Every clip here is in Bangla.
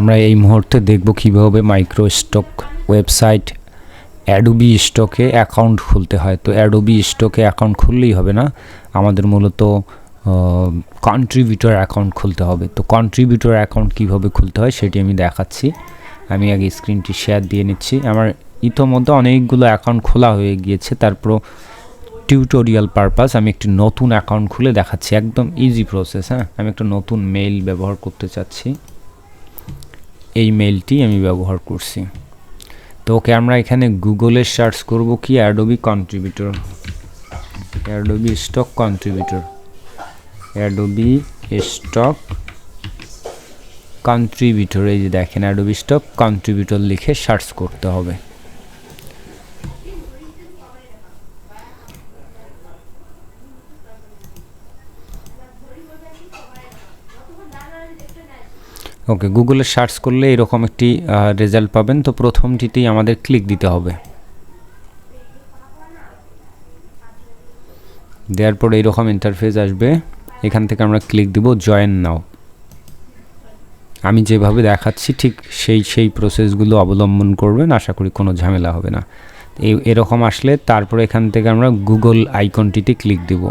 আমরা এই মুহূর্তে দেখব কীভাবে মাইক্রো স্টক ওয়েবসাইট অ্যাডোবি স্টকে অ্যাকাউন্ট খুলতে হয়। তো অ্যাডোবি স্টকে অ্যাকাউন্ট খুললেই হবে না, আমাদের মূলত কন্ট্রিবিউটর অ্যাকাউন্ট খুলতে হবে। তো কন্ট্রিবিউটর অ্যাকাউন্ট কীভাবে খুলতে হয় সেটি আমি দেখাচ্ছি। আমি আগে স্ক্রিনটি শেয়ার দিয়ে নিচ্ছি। আমার ইতোমধ্যে অনেকগুলো অ্যাকাউন্ট খোলা হয়ে গিয়েছে তারপর টিউটোরিয়াল পারপাস আমি একটি নতুন অ্যাকাউন্ট খুলে দেখাচ্ছি। একদম ইজি প্রসেস হ্যাঁ? আমি একটা নতুন মেইল ব্যবহার করতে চাচ্ছি। এই মেইলটি আমি ব্যবহার করছি। তো ওকে আমরা এখানে গুগলে সার্চ করব কি Adobe contributor Adobe stock contributor Adobe stock contributor এই যে দেখেন অ্যাডোবি স্টক কন্ট্রিবিউটর লিখে সার্চ করতে হবে। ওকে গুগলে সার্চ করলে এরকম একটি রেজাল্ট পাবেন। তো প্রথমটিতেই আমাদের ক্লিক দিতে হবে। দেওয়ার পর এইরকম ইন্টারফেস আসবে। এখান থেকে আমরা ক্লিক দিব জয়েন নাও আমি যেভাবে দেখাচ্ছি ঠিক সেই সেই প্রসেসগুলো অবলম্বন করবেন। আশা করি কোনো ঝামেলা হবে না। এরকম আসলে তারপর এখান থেকে আমরা গুগল আইকনটিতে ক্লিক দিব।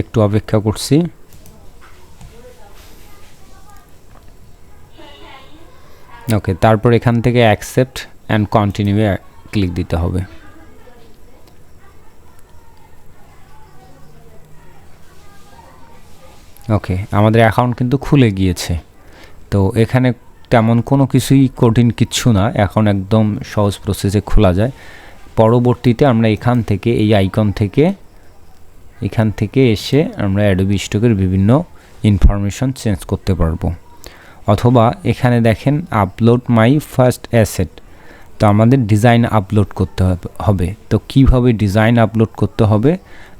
একটু অপেক্ষা করছি। ওকে, তারপর এখান থেকে অ্যাকসেপ্ট অ্যান্ড কন্টিনিউ ক্লিক দিতে হবে। ওকে, আমাদের অ্যাকাউন্ট কিন্তু খুলে গিয়েছে। তো এখানে তেমন কোনো কিছুই কঠিন কিচ্ছু না, এখন একদম সহজ প্রসেসে খোলা যায়। পরবর্তীতে আমরা এখান থেকে, এই আইকন থেকে এখান থেকে এসে আমরা অ্যাডোবি স্টকের বিভিন্ন ইনফরমেশন চেঞ্জ করতে পারব। অথবা এখানে দেখেন আপলোড মাই ফার্স্ট অ্যাসেট তো আমাদের ডিজাইন আপলোড করতে হবে তো কীভাবে ডিজাইন আপলোড করতে হবে?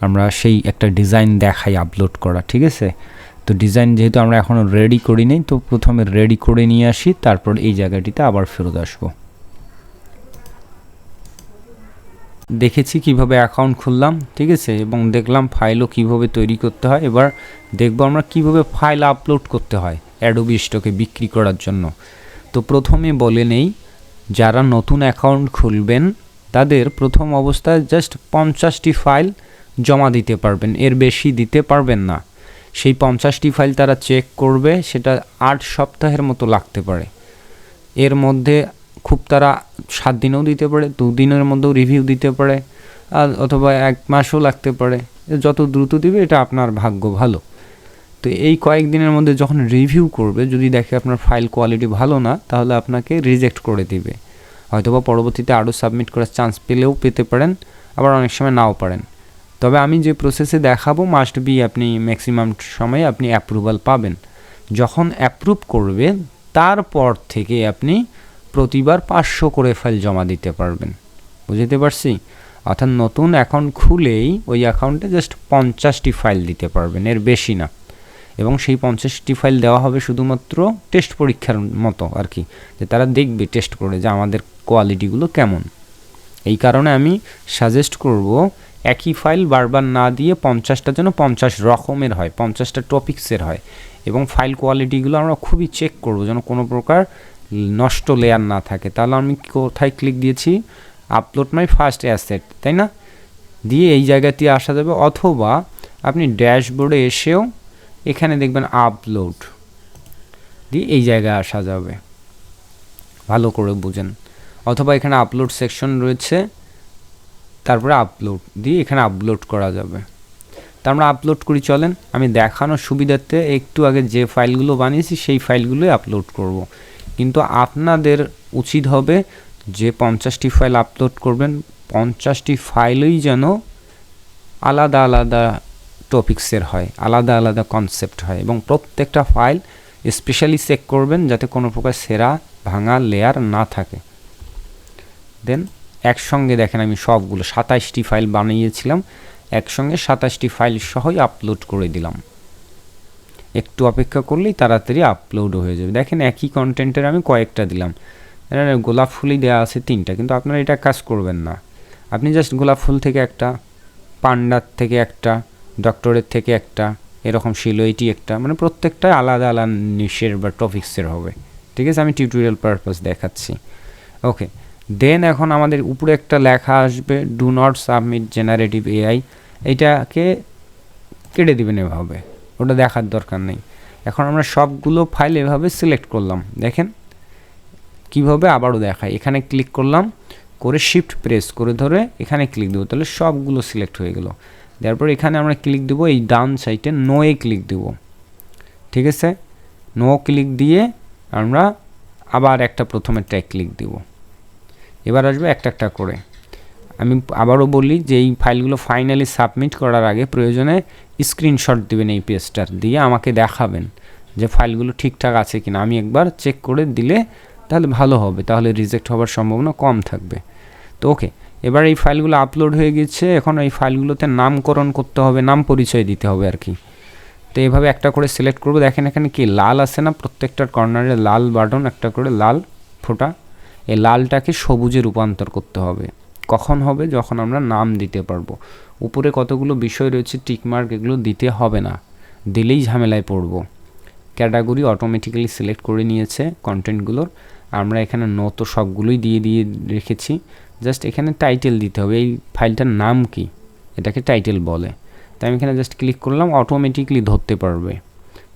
আমরা সেই একটা ডিজাইন দেখাই আপলোড করা, ঠিক আছে? তো ডিজাইন যেহেতু আমরা এখনও রেডি করি নেই, তো প্রথমে রেডি করে নিয়ে আসি, তারপর এই জায়গাটিতে আবার ফেরত আসব। দেখেছি কীভাবে অ্যাকাউন্ট খুললাম, ঠিক আছে? এবং দেখলাম ফাইলও কীভাবে তৈরি করতে হয়। এবার দেখব আমরা কীভাবে ফাইল আপলোড করতে হয় অ্যাডোবি স্টকে বিক্রি করার জন্য। তো প্রথমে বলে নেই, যারা নতুন অ্যাকাউন্ট খুলবেন, তাদের প্রথম অবস্থায় জাস্ট পঞ্চাশটি ফাইল জমা দিতে পারবেন। এর বেশি দিতে পারবেন না। সেই পঞ্চাশটি ফাইল তারা চেক করবে, সেটা আট সপ্তাহের মতো লাগতে পারে। এর মধ্যে খুব তারা সাত দিনেও দিতে পারে দুদিনের মধ্যেও রিভিউ দিতে পারে, আর অথবা এক মাসও লাগতে পারে। যত দ্রুত দিবে, এটা আপনার ভাগ্য ভালো। তো এই কয়েকদিনের মধ্যে যখন রিভিউ করবে, যদি দেখে আপনার ফাইল কোয়ালিটি ভালো না, তাহলে আপনাকে রিজেক্ট করে দিবে। হয়তোবা পরবর্তীতে আরও সাবমিট করার চান্স পেলেও পেতে পারেন, আবার অনেক সময় নাও পারেন। তবে আমি যে প্রসেসে দেখাবো মাস্ট বি আপনি ম্যাক্সিমাম সময়ে আপনি অ্যাপ্রুভাল পাবেন। যখন অ্যাপ্রুভ করবে, তারপর থেকে আপনি প্রতিবার পাঁচশো করে ফাইল জমা দিতে পারবেন। বুঝতে পারছি? অর্থাৎ নতুন অ্যাকাউন্ট খুলেই ওই অ্যাকাউন্টে জাস্ট পঞ্চাশটি ফাইল দিতে পারবেন, এর বেশি না। এবং সেই পঞ্চাশটি ফাইল দেওয়া হবে শুধুমাত্র টেস্ট পরীক্ষার মতো আর কি, যে তারা দেখবে টেস্ট করে যে আমাদের কোয়ালিটিগুলো কেমন। এই কারণে আমি সাজেস্ট করব, একই ফাইল বারবার না দিয়ে পঞ্চাশটা যেন পঞ্চাশ রকমের হয়, পঞ্চাশটা টপিক্সের হয়। এবং ফাইল কোয়ালিটিগুলো আমরা খুবই চেক করব, যেন কোনো প্রকার নষ্ট লেয়ার না থাকে। তাহলে আমি কোথায় ক্লিক দিয়েছি? আপলোড মাই ফার্স্ট অ্যাসেট তাই না? দিয়ে এই জায়গাতে আসা যাবে। অথবা আপনি ড্যাশবোর্ডে এসেও এখানে দেখবেন আপলোড দিয়ে এই জায়গায় আসা যাবে। ভালো করে বুঝেন। অথবা এখানে আপলোড সেকশন রয়েছে। তারপরে আপলোড দিয়ে এখানে আপলোড করা যাবে। তা আমরা আপলোড করি, চলেন। আমি দেখানোর সুবিধার্থে একটু আগে যে ফাইলগুলো বানিয়েছি, সেই ফাইলগুলোই আপলোড করব। কিন্তু আপনাদের উচিত হবে যে পঞ্চাশটি ফাইল আপলোড করবেন, পঞ্চাশটি ফাইলই যেন আলাদা আলাদা টপিক্সের হয়, আলাদা আলাদা কনসেপ্ট হয় এবং প্রত্যেকটা ফাইল স্পেশালি চেক করবেন যাতে কোনো প্রকার সেরা, ভাঙা লেয়ার না থাকে। দেন একসঙ্গে দেখেন আমি সবগুলো সাতাশটি ফাইল বানিয়েছিলাম, একসঙ্গে সাতাশটি ফাইল সহই আপলোড করে দিলাম। একটু অপেক্ষা করলেই তাড়াতাড়ি আপলোড হয়ে যাবে। দেখেন একই কন্টেন্টের আমি কয়েকটা দিলাম। গোলাপ ফুলই দেওয়া আছে তিনটা, কিন্তু আপনারা এটা কাজ করবেন না। আপনি জাস্ট গোলাপ ফুল থেকে একটা, পান্ডার থেকে একটা ডক্টরের থেকে একটা, এরকম শিলোইটি একটা মানে প্রত্যেকটা আলাদা আলাদা নিশের বা টপিক্সের হবে। ঠিক আছে? আমি টিউটোরিয়াল পারপাস দেখাচ্ছি। ওকে দেন এখন আমাদের উপরে একটা লেখা আসবে do not submit generative AI এইটাকে কেটে দেবেন এভাবে। ওটা দেখার দরকার নেই। এখন আমরা সবগুলো ফাইল এভাবে সিলেক্ট করলাম। দেখেন, কীভাবে আবারও দেখায় এখানে ক্লিক করলাম, করে শিফট প্রেস করে ধরে এখানে ক্লিক দেবো। তাহলে সবগুলো সিলেক্ট হয়ে গেল। তারপর এখানে আমরা ক্লিক দেবো, এই ডাউন সাইডে নোয়ে ক্লিক দেবো। ঠিক আছে? নো ক্লিক দিয়ে আমরা আবার একটা প্রথমে ট্যাগ ক্লিক দেব। এবার আসবে একটা একটা করে। আমি আবারও বলি যে এই ফাইলগুলো ফাইনালি সাবমিট করার আগে প্রয়োজনে স্ক্রিনশট দিবেন এই পেজটার দিয়ে আমাকে দেখাবেন যে ফাইলগুলো ঠিকঠাক আছে কিনা। আমি একবার চেক করে দিলে তাহলে ভালো হবে, তাহলে রিজেক্ট হওয়ার সম্ভাবনা কম থাকবে। তো ওকে এবার এই ফাইলগুলো আপলোড হয়ে গেছে, এখন এই ফাইলগুলোতে নামকরণ করতে হবে, নাম পরিচয় দিতে হবে আর কি। তো এভাবে একটা করে সিলেক্ট করব, দেখেন এখানে কি লাল আছে না? প্রত্যেকটার কর্নারে লাল বাটন একটা করে লাল ফোটা। এই লালটাকে সবুজে রূপান্তর করতে হবে। কখন হবে যখন আমরা নাম দিতে পারব। উপরে কতগুলো বিষয় রয়েছে টিকমার্ক এগুলো দিতে হবে না। দিলেই ঝামেলায় পড়ব। ক্যাটাগরি অটোমেটিক্যালি সিলেক্ট করে নিয়েছে কন্টেন্টগুলোর আমরা এখানে নত সবগুলোই দিয়ে দিয়ে রেখেছি। জাস্ট এখানে টাইটেল দিতে হবে। এই ফাইলটার নাম কি? এটাকে টাইটেল বলে। তাই আমি এখানে জাস্ট ক্লিক করলাম অটোমেটিকলি ধরতে পারবে।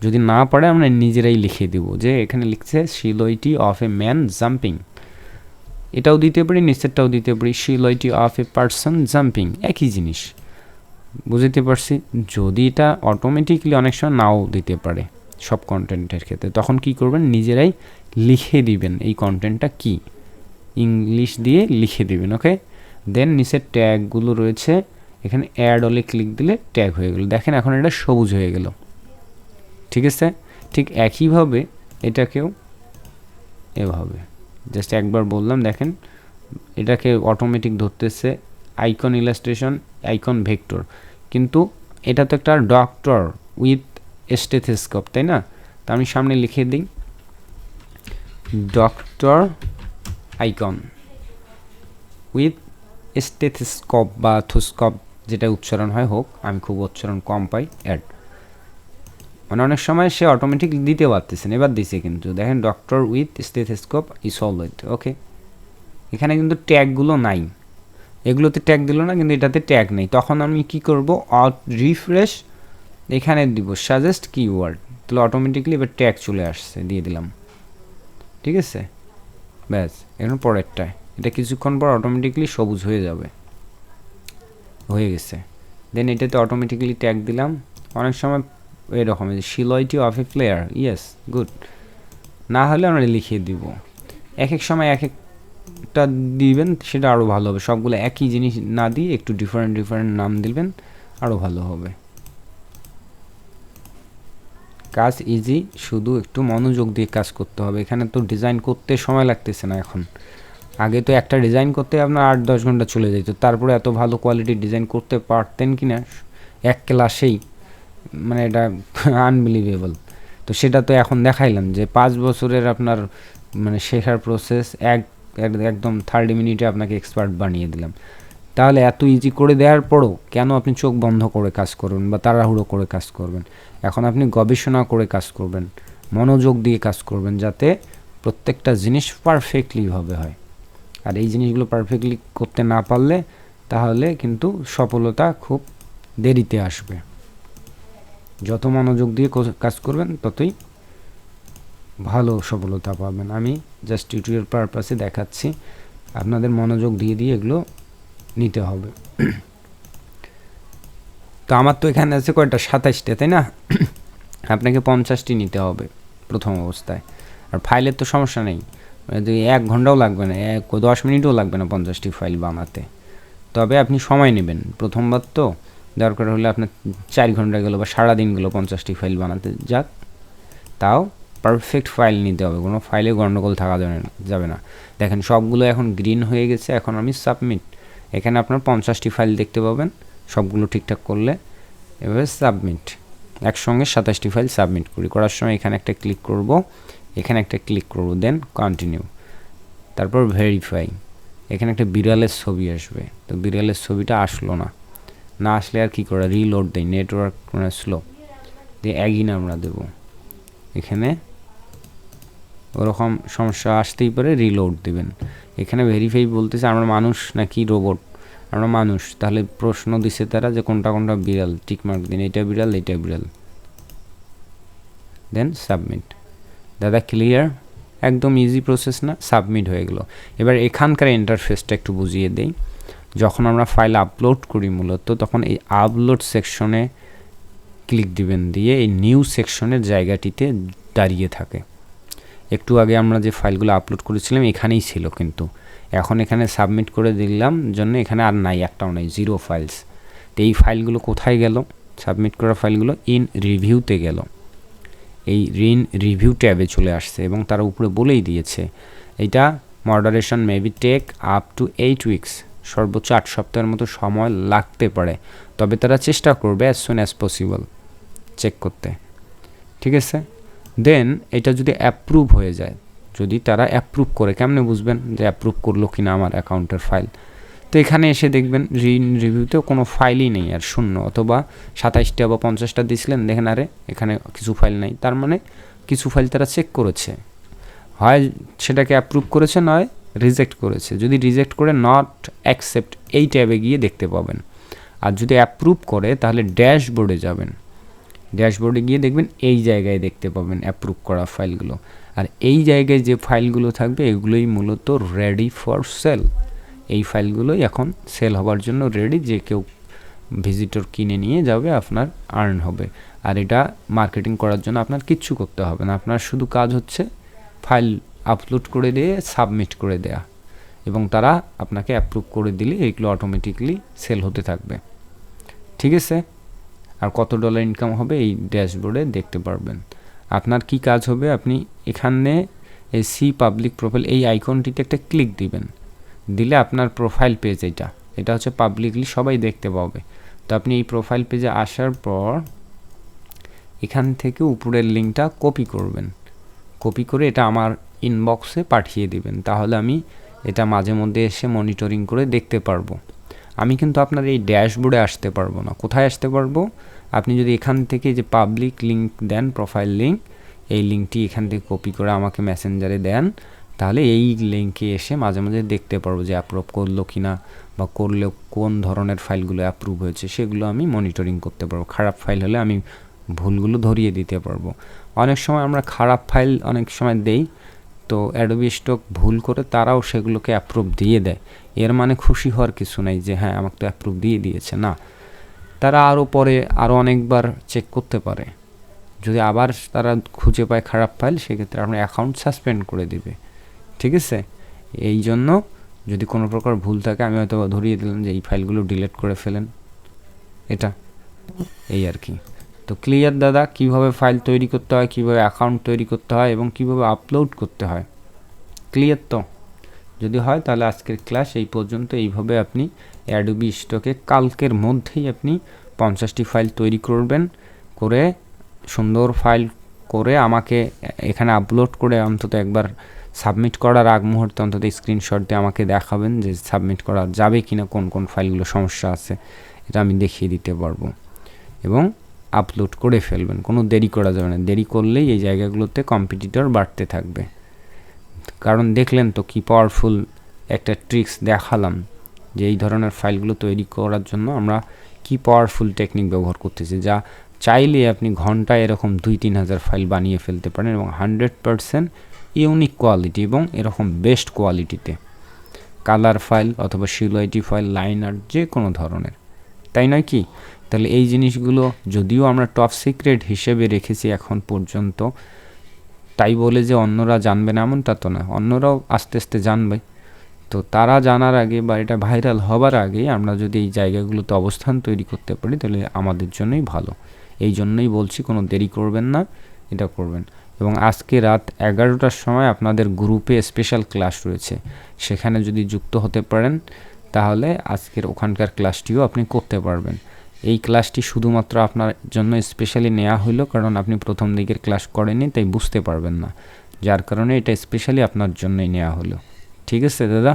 যদি না পারে, আমরা নিজেরাই লিখে দেবো। যে এখানে লিখছে silhouette of a man jumping এটাও দিতে পারি, নিচেরটাও দিতে পারি। Silhouette of a person jumping একই জিনিস। বুঝতে পারছি? যদি এটা অটোমেটিকলি অনেক সময় নাও দিতে পারে সব কন্টেন্টের ক্ষেত্রে, তখন কি করবেন? নিজেরাই লিখে দিবেন এই কন্টেন্টটা কি? ইংলিশ দিয়ে লিখে দিবেন ওকে দেন নিচের ট্যাগগুলো রয়েছে, এখানে অ্যাড অলে ক্লিক দিলে ট্যাগ হয়ে গেল। দেখেন এখন এটা সবুজ হয়ে গেল। ঠিক আছে? ঠিক একইভাবে এটাকেও এভাবে। জাস্ট একবার বললাম, দেখেন, এটাকে অটোমেটিক ধরতেছে আইকন ইলাস্ট্রেশন আইকন ভেক্টর কিন্তু এটা তো একটা ডক্টর উইথ স্টেথেস্কোপ তাই না? তা আমি সামনে লিখে দিই ডক্টর আইকন উইথ স্টেথেস্কোপ বা থুস্কোপ যেটা উচ্চারণ হয়, হোক, আমি খুব উচ্চারণ কম পাই অ্যাড মানে অনেক সময় সে অটোমেটিক দিতে পারতেছেন এবার দিছে কিন্তু। দেখেন doctor with stethoscope is all with okay এখানে কিন্তু ট্যাগগুলো নাই। এগুলোতে ট্যাগ দিল না, কিন্তু এটাতে ট্যাগ নেই। তখন আমি কি করব? অট রিফ্রেশ এখানে দিব সাজেস্ট কিওয়ার্ড তাহলে অটোমেটিকলি এবার ট্যাগ চলে আসছে, দিয়ে দিলাম। ঠিক আছে? ব্যাস, এখন পরেরটায়। এটা কিছুক্ষণ পর অটোমেটিকলি সবুজ হয়ে যাবে। হয়ে গেছে। দেন এটাতে অটোমেটিক্যালি ট্যাগ দিলাম। অনেক সময় এরকম silhouette of a player yes good না হলে আমরা লিখিয়ে দিব। এক এক সময় এক একটা দিবেন, সেটা আরও ভালো হবে। সবগুলো একই জিনিস না দিয়ে একটু ডিফারেন্ট ডিফারেন্ট নাম দিবেন আরও ভালো হবে। কাজ ইজি শুধু একটু মনোযোগ দিয়ে কাজ করতে হবে। এখানে তো ডিজাইন করতে সময় লাগতেছে না এখন। আগে তো একটা ডিজাইন করতে আপনার আট, দশ ঘণ্টা চলে যেত। তারপরে এত ভালো কোয়ালিটির ডিজাইন করতে পারতেন কি না এক ক্লাসেই মানে এটা আনবিলিভেবল তো সেটা তো এখন দেখাইলাম যে পাঁচ বছরের আপনার মানে শেখার প্রসেস এক একদম থার্টি মিনিটে আপনাকে এক্সপার্ট বানিয়ে দিলাম। তাহলে এত ইজি করে দেওয়ার পরও কেন আপনি চোখ বন্ধ করে কাজ করবেন বা তাড়াহুড়ো করে কাজ করবেন? এখন আপনি গবেষণা করে কাজ করবেন, মনোযোগ দিয়ে কাজ করবেন যাতে প্রত্যেকটা জিনিস পারফেক্টলিভাবে হয়। আর এই জিনিসগুলো পারফেক্টলি করতে না পারলে তাহলে কিন্তু সফলতা খুব দেরিতে আসবে। যত মনোযোগ দিয়ে কাজ করবেন, ততই ভালো সফলতা পাবেন। আমি জাস্ট টিউটোরিয়াল পারপাসে দেখাচ্ছি। আপনাদের মনোযোগ দিয়ে দিয়ে এগুলো নিতে হবে। তো আমার তো এখানে আছে কয়টা? সাতাইশটা, তাই না? আপনাকে পঞ্চাশটি নিতে হবে প্রথম অবস্থায়। আর ফাইলের তো সমস্যা নেই। দুই এক ঘন্টাও লাগবে না, এক দশ মিনিটও লাগবে না পঞ্চাশটি ফাইল বানাতে। তবে আপনি সময় নেবেন। প্রথমবার তো দরকার হলে আপনার চার ঘণ্টা গেলো বা সারাদিন গেলো পঞ্চাশটি ফাইল বানাতে। যাক, তাও পারফেক্ট ফাইল নিতে হবে। কোনো ফাইলে গণ্ডগোল থাকা যাবে না যাবে না। দেখেন, সবগুলো এখন গ্রিন হয়ে গেছে, এখন আমি সাবমিট এখানে আপনার পঞ্চাশটি ফাইল দেখতে পাবেন, সবগুলো ঠিকঠাক করলে এভাবে সাবমিট একসঙ্গে সাতাশটি ফাইল সাবমিট করি। করার সময় এখানে একটা ক্লিক করব, এখানে একটা ক্লিক করব দেন কন্টিনিউ তারপর ভেরিফাই এখানে একটা বিড়ালের ছবি আসবে। তো বিড়ালের ছবিটা আসলো না। না আসলে আর কি করে রিলোড দেয় নেটওয়ার্ক স্লো দিয়ে অ্যাগিন আমরা দেব। এখানে ওরকম সমস্যা আসতেই পারে রিলোড দেবেন। এখানে ভেরিফাই বলতেছে আমরা মানুষ নাকি রোবট আমরা মানুষ। তাহলে প্রশ্ন দিছে তারা যে কোনটা কোনটা বিড়াল? টিকমার্ক দিন, এটা বিড়াল এটা বিড়াল। দেন সাবমিট দাদা ক্লিয়ার একদম ইজি প্রসেস না? সাবমিট হয়ে গেল। এবার এখানকার ইন্টারফেসটা একটু বুঝিয়ে দেই। যখন আমরা ফাইল আপলোড করি মূলত, তখন এই আপলোড সেকশনে ক্লিক দিবেন দিয়ে এই নিউ সেকশনের জায়গাটিতে দাঁড়িয়ে থাকে। একটু আগে আমরা যে ফাইলগুলো আপলোড করেছিলাম, এখানেই ছিল কিন্তু। এখন এখানে সাবমিট করে দিলাম, জন্য এখানে আর নাই, একটাও নাই জিরো ফাইলস তো এই ফাইলগুলো কোথায় গেল? সাবমিট করা ফাইলগুলো ইন রিভিউতে গেল। এই রিন রিভিউ ট্যাবে চলে আসছে এবং তারা উপরে বলেই দিয়েছে, এটা moderation maybe take up to eight weeks সর্বোচ্চ আট সপ্তাহের মতো সময় লাগতে পারে। তবে তারা চেষ্টা করবে as soon as possible check করতে। ঠিক আছে? দেন এটা যদি অ্যাপ্রুভ হয়ে যায়, যদি তারা অ্যাপ্রুভ করে, কেমনে বুঝবেন যে অ্যাপ্রুভ করল কি না আমার অ্যাকাউন্টের ফাইল? তো এখানে এসে দেখবেন রিন রিভিউতেও কোনো ফাইলই নেই আর শূন্য, অথবা সাতাইশটা বা পঞ্চাশটা দিয়েছিলেন দেখেন আরে এখানে কিছু ফাইল নাই। তার মানে কিছু ফাইল তারা চেক করেছে। হয় সেটাকে অ্যাপ্রুভ করেছে, নয় রিজেক্ট করেছে। যদি রিজেক্ট করে নট অ্যাকসেপ্ট এই ট্যাবে গিয়ে দেখতে পাবেন। আর যদি অ্যাপ্রুভ করে, তাহলে ড্যাশবোর্ডে যাবেন। ড্যাশবোর্ডে গিয়ে দেখবেন এই জায়গায় দেখতে পাবেন অ্যাপ্রুভ করা ফাইলগুলো। আর এই জায়গায় যে ফাইলগুলো থাকবে, এগুলোই মূলত রেডি ফর সেল এই ফাইলগুলোই এখন সেল হওয়ার জন্য রেডি যে কেউ ভিজিটর কিনে নিয়ে যাবে, আপনার আর্ন হবে। আর এটা মার্কেটিং করার জন্য আপনার কিচ্ছু করতে হবে না। আপনার শুধু কাজ হচ্ছে ফাইল আপলোড করে দিয়ে সাবমিট করে দেয়া। এবং তারা আপনাকে অ্যাপ্রুভ করে দিলে এইগুলো অটোমেটিকলি সেল হতে থাকবে। ঠিক আছে? আর কত ডলার ইনকাম হবে এই ড্যাশবোর্ডে দেখতে পারবেন। আপনার কি কাজ হবে? আপনি এখানে এই সি পাবলিক প্রোফাইল এই আইকনটিতে একটা ক্লিক দিবেন। দিলে আপনার প্রোফাইল পেজ এটা। এটা হচ্ছে পাবলিকলি সবাই দেখতে পাবে। তো আপনি এই প্রোফাইল পেজে আসার পর এখান থেকে উপরের লিঙ্কটা কপি করবেন। কপি করে এটা আমার ইনবক্সে পাঠিয়ে দিবেন, তাহলে আমি এটা মাঝে মধ্যে এসে মনিটরিং করে দেখতে পারব। আমি কিন্তু আপনার এই ড্যাশবোর্ডে আসতে পারব না। কোথায় আসতে পারব? আপনি যদি এখান থেকে যে public link then profile link এই লিঙ্কটি এখান থেকে কপি করে আমাকে মেসেঞ্জারে দেন, তাহলে এই লিঙ্কে এসে মাঝে মাঝে দেখতে পারব যে অ্যাপ্রুভ করল কি না বা করলে কোন ধরনের ফাইলগুলো অ্যাপ্রুভ হয়েছে, সেগুলো আমি মনিটরিং করতে পারব। খারাপ ফাইল হলে আমি ভুলগুলো ধরিয়ে দিতে পারব। অনেক সময় আমরা খারাপ ফাইল অনেক সময় দেই তো অ্যাডোবি স্টক ভুল করে তারাও সেগুলোকে অ্যাপ্রুভ দিয়ে দেয়। এর মানে খুশি হওয়ার কিছু নাই যে হ্যাঁ আমাকে তো অ্যাপ্রুভ দিয়ে দিয়েছে। না, তারা আরও পরে আরও অনেকবার চেক করতে পারে। যদি আবার তারা খুঁজে পায় খারাপ ফাইল সেক্ষেত্রে আপনার অ্যাকাউন্ট সাসপেন্ড করে দিবে। ঠিক আছে? এই জন্য যদি কোনো প্রকার ভুল থাকে, আমি হয়তো ধরিয়ে দিলাম যে, এই ফাইলগুলো ডিলিট করে ফেলেন। এটা, এই আর কি। তো ক্লিয়ার দাদা, কীভাবে ফাইল তৈরি করতে হয়, কীভাবে অ্যাকাউন্ট তৈরি করতে হয় এবং কীভাবে আপলোড করতে হয়? ক্লিয়ার তো? যদি হয় তাহলে আজকের ক্লাস এই পর্যন্ত। এইভাবে আপনি অ্যাডোবি স্টকে কালকের মধ্যেই আপনি পঞ্চাশটি ফাইল তৈরি করবেন, করে সুন্দর ফাইল করে আমাকে এখানে আপলোড করে অন্তত একবার সাবমিট করার আগ মুহূর্তে অন্তত স্ক্রিনশট দিয়ে আমাকে দেখাবেন যে সাবমিট করা যাবে কি না কোন কোন ফাইলগুলো সমস্যা আছে। এটা আমি দেখিয়ে দিতে পারব। এবং আপলোড করে ফেলবেন। কোনো দেরি করা যাবে না। দেরি করলেই এই জায়গাগুলোতে কম্পিটিটর বাড়তে থাকবে। কারণ দেখলেন তো কি পাওয়ারফুল একটা ট্রিক্স দেখালাম যে এই ধরনের ফাইলগুলো তৈরি করার জন্য আমরা কি পাওয়ারফুল টেকনিক ব্যবহার করতেছি। যা চাইলে আপনি ঘন্টায় এরকম দুই তিন হাজার ফাইল বানিয়ে ফেলতে পারেন এবং হান্ড্রেড পারসেন্ট ইউনিক কোয়ালিটি এবং এরকম বেস্ট কোয়ালিটিতে কালার ফাইল অথবা সিলোয়াইটি ফাইল লাইন আর্ট যে কোনো ধরনের। তাই নয় কি? তাহলে এই জিনিসগুলো যদিও আমরা টপ সিক্রেট হিসেবে রেখেছি এখন পর্যন্ত, তাই বলে যে অন্যরা জানবে না এমনটা তো না, অন্যরাও আস্তে আস্তে জানবে। তো তারা জানার আগে বা এটা ভাইরাল হবার আগে আমরা যদি এই জায়গাগুলোতে অবস্থান তৈরি করতে পারি, তাহলে আমাদের জন্যই ভালো। এই জন্যই বলছি কোনো দেরি করবেন না, এটা করবেন। এবং আজকে রাত এগারোটার সময় আপনাদের গ্রুপে স্পেশাল ক্লাস রয়েছে, সেখানে যদি যুক্ত হতে পারেন, তাহলে আজকের ওখানকার ক্লাসটিও আপনি করতে পারবেন। এই ক্লাসটি শুধুমাত্র আপনার জন্য স্পেশালি নেওয়া হলো কারণ আপনি প্রথম দিকের ক্লাস করেননি তাই বুঝতে পারবেন না। যার কারণে এটা স্পেশালি আপনার জন্যই নেওয়া হলো। ঠিক আছে দাদা?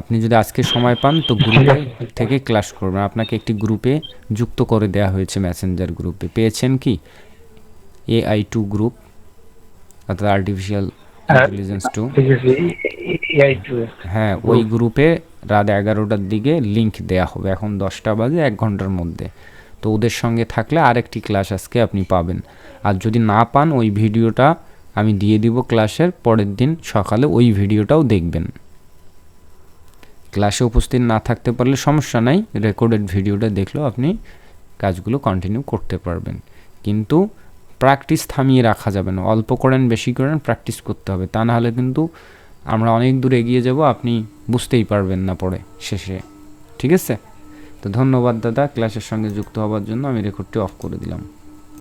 আপনি যদি আজকে সময় পান তো গ্রুপে থেকে ক্লাস করবেন। আপনাকে একটি গ্রুপে যুক্ত করে দেওয়া হয়েছে মেসেঞ্জার গ্রুপে পেয়েছেন কি? এআই টু গ্রুপ অর্থাৎ আর্টিফিশিয়াল ইন্টেলিজেন্স টু হ্যাঁ ওই গ্রুপে রাত এগারোটার দিকে লিঙ্ক দেয়া হবে। এখন দশটা বাজে এক ঘণ্টার মধ্যে। তো ওদের সঙ্গে থাকলে আরেকটি ক্লাস আজকে আপনি পাবেন। আর যদি না পান, ওই ভিডিওটা আমি দিয়ে দিব ক্লাসের পরের দিন সকালে ওই ভিডিওটাও দেখবেন। ক্লাসে উপস্থিত না থাকতে পারলে সমস্যা নাই রেকর্ডেড ভিডিওটা দেখলেও আপনি কাজগুলো কন্টিনিউ করতে পারবেন। কিন্তু প্র্যাকটিস থামিয়ে রাখা যাবে না। অল্প করেন, বেশি করেন প্র্যাকটিস করতে হবে। তা নাহলে কিন্তু আমরা অনেক দূর এগিয়ে যাব, আপনি বুঝতেই পারবেন না পরে, শেষে। ঠিক আছে? তো ধন্যবাদ দাদা, ক্লাসের সঙ্গে যুক্ত হওয়ার জন্য আমি রেকর্ডটি অফ করে দিলাম।